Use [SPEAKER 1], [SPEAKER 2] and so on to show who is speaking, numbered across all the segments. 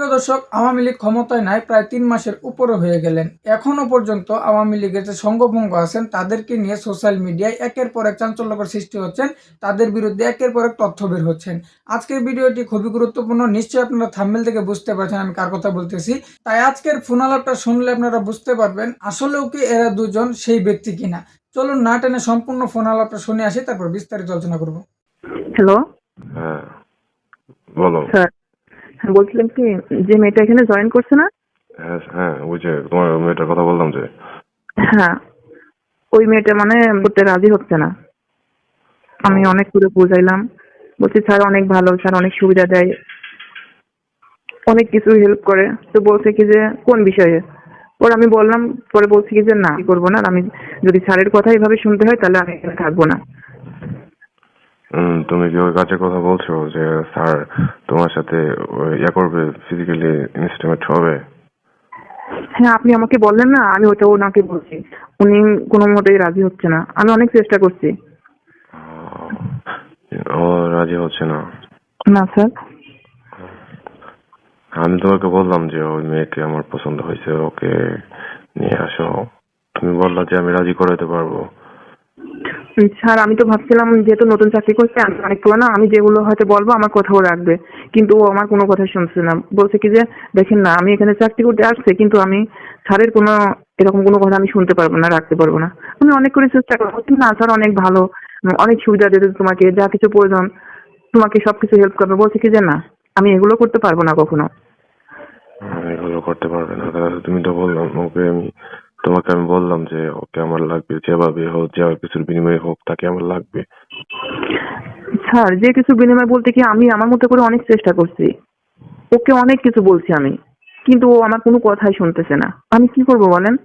[SPEAKER 1] প্রিয় দর্শক আওয়ামী লীগ ক্ষমতায় নাই প্রায় তিন মাসের উপরে হয়ে গেলেন। এখনও পর্যন্ত আওয়ামী লীগের যে সঙ্গভঙ্গ আছেন তাদেরকে নিয়ে সোশ্যাল মিডিয়ায় একের পর এক চাঞ্চল্যকর সৃষ্টি হচ্ছেন তাদের বিরুদ্ধে একের পর এক তথ্য বের হচ্ছেন। আজকের ভিডিওটি খুবই গুরুত্বপূর্ণ নিশ্চয়ই আপনারা থাম্বেল থেকে বুঝতে পারছেন আমি কার কথা বলতেছি। তাই আজকের ফোন আলাপটা শুনলে আপনারা বুঝতে পারবেন আসলেও কি এরা দুজন সেই ব্যক্তি কিনা। চলুন না টেনে সম্পূর্ণ ফোন আলাপটা শুনে আসি তারপর বিস্তারিত আলোচনা করব।
[SPEAKER 2] হ্যালো
[SPEAKER 3] হ্যাঁ বলো।
[SPEAKER 2] স্যার বলছিলাম কি যে মেয়েটা এখানে জয়েন করছে না?
[SPEAKER 3] হ্যাঁ হ্যাঁ ওই যে তোমার মেয়েটার কথা বললাম যে।
[SPEAKER 2] হ্যাঁ ওই মেয়েটা মানে করতে রাজি হচ্ছে না। আমি অনেক করে বুঝাইলাম। বলছি স্যার অনেক ভালো স্যার অনেক সুবিধা দেয়। অনেক কিছু হেল্প করে। তো বলছে কি যে কোন বিষয়ে? পরে আমি বললাম পরে বলছি কি যে না কি করব না। আমি যদি স্যারের কথা এভাবে শুনতে হয় তাহলে আমি এখানে থাকব না।
[SPEAKER 3] তুমি কি ওই কাজের কথা বলছো যে স্যার তোমার সাথে ইয়া করবে ফিজিক্যালি ইনস্টিমেট হবে।
[SPEAKER 2] হ্যাঁ আপনি আমাকে বললেন না আমি ওটা ওনাকে বলছি। উনি কোনো মতেই রাজি হচ্ছে না। আমি অনেক চেষ্টা করছি।
[SPEAKER 3] ও রাজি হচ্ছে না।
[SPEAKER 2] না স্যার।
[SPEAKER 3] আমি তোমাকে বললাম যে ওই মেয়েকে আমার পছন্দ হয়েছে ওকে নিয়ে আসো। তুমি বললা যে আমি রাজি করাতে পারব।
[SPEAKER 2] স্যার আমি তো ভাবছিলাম যেহেতু নতুন চাকরি করছে, আমি অনেক পুরোনো, আমি যেগুলো হয়তো বলব আমার কথাও রাখবে। কিন্তু ও আমার কোনো কথা শুনছে না। বলছে কি যে, দেখেন না, আমি এখানে চাকরি করতে আসছে, কিন্তু আমি স্যারের কোনো এরকম কোনো কথা আমি শুনতে পারব না, রাখতে পারব না। আমি অনেক করে চেষ্টা করব না, স্যার, অনেক ভালো। অনেক সুবিধা দেবে তোমাকে, যা কিছু প্রয়োজন, তোমাকে সবকিছু হেল্প করবে। বলছে কি যে, না, আমি এগুলো করতে পারব না কখনো।
[SPEAKER 3] এগুলো করতে পারবে না। তুমি তো বললাম, ওকে আমি তোমাকে আমি বললাম যে ওকে আমার লাগবে যেভাবে হোক যা কিছুর বিনিময়ে হোক তাকে আমার লাগবে।
[SPEAKER 2] স্যার যে কিছু বিনিময় বলতে কি আমি আমার মতো করে অনেক চেষ্টা করছি। ওকে অনেক কিছু বলছি আমি কিন্তু ও আমার কোনো কথাই শুনতেছে না। আমি কি করব বলেন?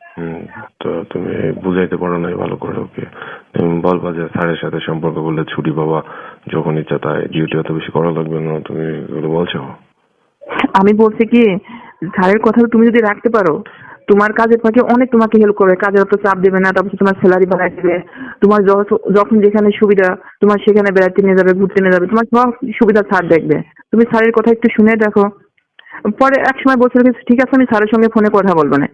[SPEAKER 3] হুম, তো তুমি বুঝাইতে পারো নাই ভালো করে ওকে। তুমি বলবা যে স্যারের সাথে সম্পর্ক করলে ছুটি পাবা যখন ইচ্ছা তাই। ডিউটি অত বেশি করা লাগবে না তুমি এগুলো বলছো?
[SPEAKER 2] আমি বলছি কি স্যারের কথা তুমি যদি রাখতে পারো, তোমার কাজের ফাঁকে অনেক তোমাকে হেল্প করবে। কাজের অত চাপ দেবে না, তারপর তোমার স্যালারি বাড়াই দেবে, তোমার যখন যেখানে সুবিধা, তোমার সেখানে বেড়াতে নিয়ে যাবে, ঘুরতে নিয়ে যাবে, তোমার সব সুবিধা ছাড় দেখবে। তুমি স্যারের কথা একটু শুনে দেখো। পরে এক সময় বলছিল ঠিক আছে, আমি স্যারের সঙ্গে ফোনে কথা বলব না।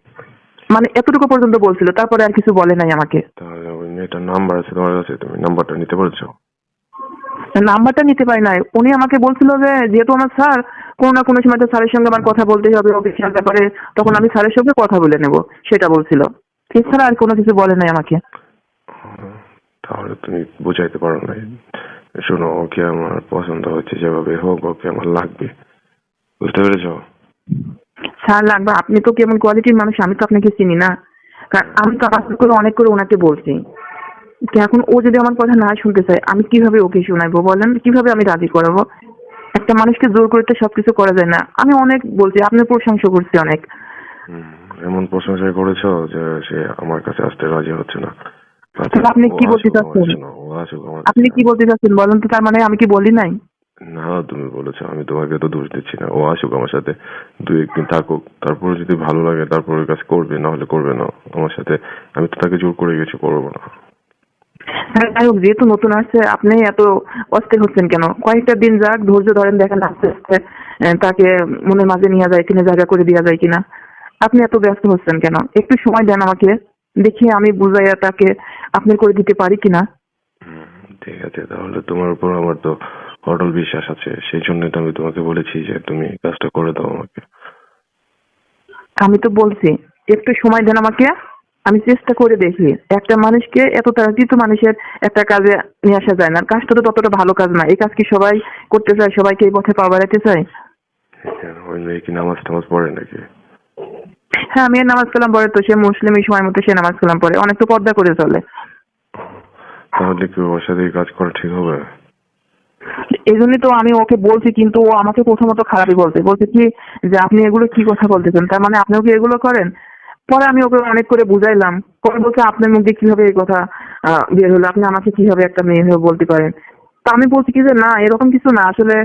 [SPEAKER 2] মানে এতটুকু পর্যন্ত বলছিল, তারপরে আর কিছু বলে নাই আমাকে।
[SPEAKER 3] তাহলে ওই মেয়েটার নাম্বার আছে, তোমার কাছে তুমি নাম্বারটা নিতে পারছ
[SPEAKER 2] নাম্বারটা নিতে পারি নাই। উনি আমাকে বলছিল যে যেহেতু আমার স্যার কোনো না কোনো সময় তো স্যারের সঙ্গে আমার কথা বলতেই হবে অফিসিয়াল ব্যাপারে। তখন আমি স্যারের সঙ্গে কথা বলে নেব। সেটা বলছিল। এছাড়া আর কোনো কিছু বলে নাই আমাকে।
[SPEAKER 3] তাহলে তুমি বুঝাইতে পারো শোনো ওকে আমার পছন্দ হচ্ছে যেভাবে হোক ওকে আমার লাগবে। বুঝতে পেরেছ?
[SPEAKER 2] স্যার লাগবে। আপনি তো কেমন কোয়ালিটির মানুষ আমি তো আপনাকে চিনি না। কারণ আমি তো আমার করে অনেক করে ওনাকে বলছি। এখন ও যদি আমার কথা না শুনতে চায় আমি কীভাবে ওকে শোনাবো বলেন? কীভাবে আমি রাজি করাবো? একটা মানুষকে জোর করে তো সবকিছু করা যায় না। আমি অনেক বলছি আপনার প্রশংসা করছি অনেক।
[SPEAKER 3] এমন প্রশংসা করেছ যে সে আমার কাছে আসতে রাজি হচ্ছে না।
[SPEAKER 2] আপনি কি বলতে চাচ্ছেন? আপনি কি বলতে চাচ্ছেন বলেন তো তার মানে আমি কি বলি নাই?
[SPEAKER 3] না তুমি বলেছ আমি তোমাকে তো দোষ দিচ্ছি না। ও আসুক আমার সাথে দুই একদিন থাকুক। তারপরে যদি ভালো লাগে তারপরে কাজ করবে না হলে করবে না। আমার সাথে আমি তো তাকে জোর করে কিছু করব না।
[SPEAKER 2] যাই হোক যেহেতু নতুন আসছে আপনি এত অস্থির হচ্ছেন কেন? কয়েকটা দিন যাক ধৈর্য ধরেন দেখেন আস্তে আস্তে তাকে মনের মাঝে নিয়ে যায় কিনা জায়গা করে দেওয়া যায় কিনা। আপনি এত ব্যস্ত হচ্ছেন কেন? একটু সময় দেন আমাকে দেখি আমি বুঝাইয়া তাকে আপনি করে দিতে পারি কিনা।
[SPEAKER 3] ঠিক আছে তাহলে তোমার উপর আমার তো অটল বিশ্বাস আছে সেই জন্য তো আমি তোমাকে বলেছি যে তুমি কাজটা করে দাও আমাকে।
[SPEAKER 2] আমি তো বলছি একটু সময় দেন আমাকে। আমি চেষ্টা করে দেখি। একটা মানুষকে এত তাড়াতাড়ি তো মানুষের একটা কাজে নিয়ে আসা যায় না। কাজটা তো ততটা ভালো কাজ না। এই কাজ কি সবাই করতে চায়? সবাইকে এই পথে পা বাড়াতে চায়?
[SPEAKER 3] ওই মেয়ে কি নামাজ টামাজ পড়ে নাকি?
[SPEAKER 2] হ্যাঁ আমি নামাজ কালাম পড়ে তো। সে মুসলিম এই সময় মতো সে নামাজ কালাম পড়ে। অনেক তো পর্দা করে চলে।
[SPEAKER 3] তাহলে কি ওর সাথে কাজ করা ঠিক হবে?
[SPEAKER 2] এই জন্যই তো আমি ওকে বলছি কিন্তু ও আমাকে প্রথমত খারাপই বলছে। বলছে কি যে আপনি এগুলো কি কথা বলতেছেন? তার মানে আপনিও কি এগুলো করেন? পরে আমি ওকে অনেক করে বুঝাইলাম। পরে বলছে আপনার মুখ দিয়ে কীভাবে এই কথা বের হলো? আপনি আমাকে কীভাবে একটা মেয়ে হয়ে বলতে পারেন? তা আমি বলছি কি যে না এরকম কিছু না। আসলে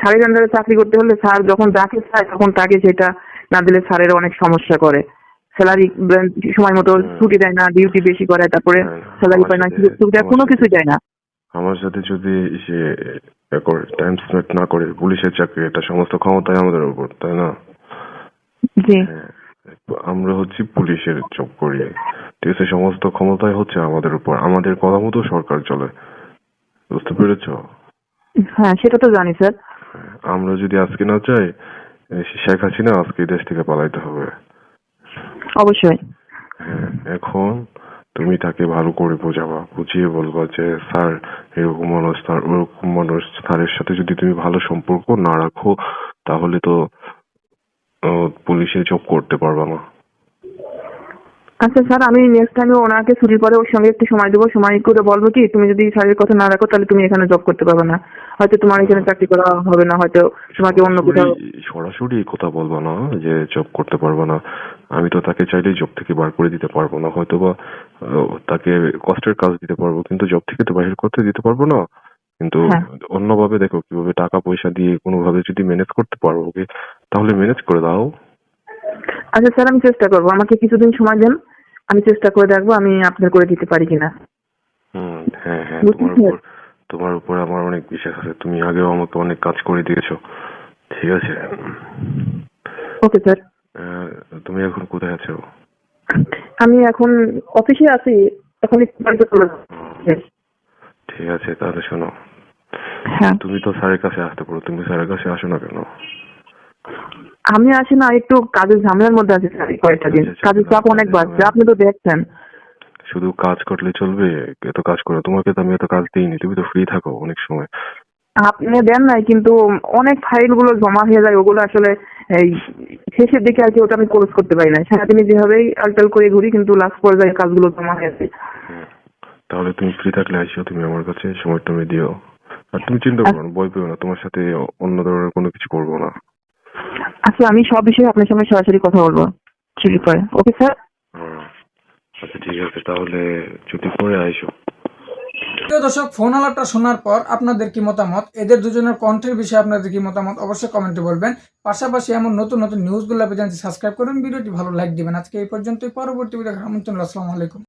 [SPEAKER 2] স্যারের আন্ডারে চাকরি করতে হলে স্যার যখন যাকে চায় তখন তাকে সেটা না দিলে স্যারের অনেক সমস্যা করে। স্যালারি সময় মতো ছুটি দেয় না ডিউটি বেশি করে তারপরে
[SPEAKER 3] হ্যাঁ,
[SPEAKER 2] স্যালারি পায় না সুবিধা কোনো কিছু দেয় না।
[SPEAKER 3] আমার সাথে যদি সে টাইম স্পেন্ড না করে পুলিশের চাকরি এটা সমস্ত ক্ষমতায় আমাদের উপর তাই না?
[SPEAKER 2] জি।
[SPEAKER 3] হ্যাঁ, আমরা হচ্ছে পুলিশের জব করি ঠিক আছে সমস্ত ক্ষমতাই হচ্ছে আমাদের উপর। আমাদের কথা মতো সরকার চলে। বুঝতে পেরেছ?
[SPEAKER 2] হ্যাঁ সেটা তো জানি স্যার।
[SPEAKER 3] আমরা যদি আজকে না চাই শেখ হাসিনা আজকে দেশ থেকে পালাইতে হবে।
[SPEAKER 2] অবশ্যই।
[SPEAKER 3] হ্যাঁ এখন তুমি তাকে ভালো করে বোঝাবা বুঝিয়ে বলবা যে স্যার এরকম মানুষ স্যার ওরকম মানুষ স্যারের সাথে যদি তুমি ভালো সম্পর্ক না রাখো তাহলে তো পুলিশে জব করতে পারবা না।
[SPEAKER 2] আচ্ছা স্যার আমি নেক্সট টাইমে ওনাকে ছুটির পরে ওর সঙ্গে একটু সময় দেবো। সময় করে বলব কি তুমি যদি স্যারের কথা না রাখো তাহলে তুমি এখানে জব করতে পারবে না। হয়তো তোমার এখানে চাকরি করা হবে না হয়তো তোমাকে অন্য কোথাও
[SPEAKER 3] সরাসরি- সরাসরি কথা বলব না যে জব করতে পারব না। আমি তো তাকে চাইলে জব থেকে বার করে দিতে পারব না। হয়তো বা তাকে কষ্টের কাজ দিতে পারব কিন্তু জব থেকে তো বাহির করতে দিতে পারব না। কিন্তু
[SPEAKER 2] হ্যাঁ।
[SPEAKER 3] অন্যভাবে দেখো কীভাবে টাকা পয়সা দিয়ে কোনোভাবে যদি ম্যানেজ করতে পারব ওকে তাহলে ম্যানেজ করে দাও।
[SPEAKER 2] আচ্ছা স্যার আমি চেষ্টা করব। আমাকে কিছুদিন সময় দেন আমি চেষ্টা করে দেখব আমি আপনার করে দিতে পারি কিনা।
[SPEAKER 3] হুম হ্যাঁ হ্যাঁ তোমার উপর তোমার উপর আমার অনেক বিশ্বাস আছে। তুমি আগেও আমাকে অনেক কাজ করে দিয়েছ। ঠিক আছে?
[SPEAKER 2] Okay sir.
[SPEAKER 3] তুমি এখন কোথায় আছো?
[SPEAKER 2] আমি এখন অফিসে আছি। এখন একটু বাড়িতে চলে।
[SPEAKER 3] ঠিক আছে তাহলে শোনো।
[SPEAKER 2] হ্যাঁ।
[SPEAKER 3] তুমি তো স্যারের কাছে আসতে পারো। তুমি স্যারের কাছে আসো না কেন?
[SPEAKER 2] আমি আসি না একটু কাজের ঝামেলার মধ্যে আছি স্যার কয়েকটা দিন।
[SPEAKER 3] আচ্ছা, আচ্ছা,
[SPEAKER 2] কাজের চাপ অনেক বাড়ছে আপনি তো দেখছেন।
[SPEAKER 3] শুধু কাজ করলে চলবে এত কাজ করো তোমাকে তো আমি এত কাজ দিইনি তুমি তো ফ্রি থাকো অনেক সময়।
[SPEAKER 2] আপনি দেন নাই কিন্তু অনেক ফাইলগুলো জমা হয়ে যায় ওগুলো আসলে এই শেষের দিকে আর কি ওটা আমি ক্লোজ করতে পারি না। সারাদিনে যেভাবেই আলটাল করে ঘুরি কিন্তু লাস্ট পর্যায়ে কাজগুলো জমা হয়ে যায়।
[SPEAKER 3] তাহলে তুমি ফ্রি থাকলে আসো তুমি আমার কাছে সময় তুমি দিও। আর তুমি চিন্তা করো না ভয় পেও না তোমার সাথে অন্য ধরনের কোনো কিছু করব না।
[SPEAKER 2] আচ্ছা আমি সব বিষয়ে আপনার সঙ্গে সরাসরি কথা বলব ছুটির পরে ওকে স্যার
[SPEAKER 3] আচ্ছা ঠিক আছে তাহলে ছুটি পরে আইসো।
[SPEAKER 1] প্রিয় দর্শক ফোন আলাপটা শোনার পর আপনাদের কি মতামত? এদের দুজনের কণ্ঠের বিষয়ে আপনাদের কি মতামত? অবশ্যই কমেন্টে বলবেন। পাশাপাশি এমন নতুন নতুন নিউজগুলো পেতে সাবস্ক্রাইব করুন। ভিডিওটি ভালো লাইক দিবেন। আজকে এই পর্যন্তই। পরবর্তী ভিডিও আমন্ত্রণ আসসালামু আলাইকুম।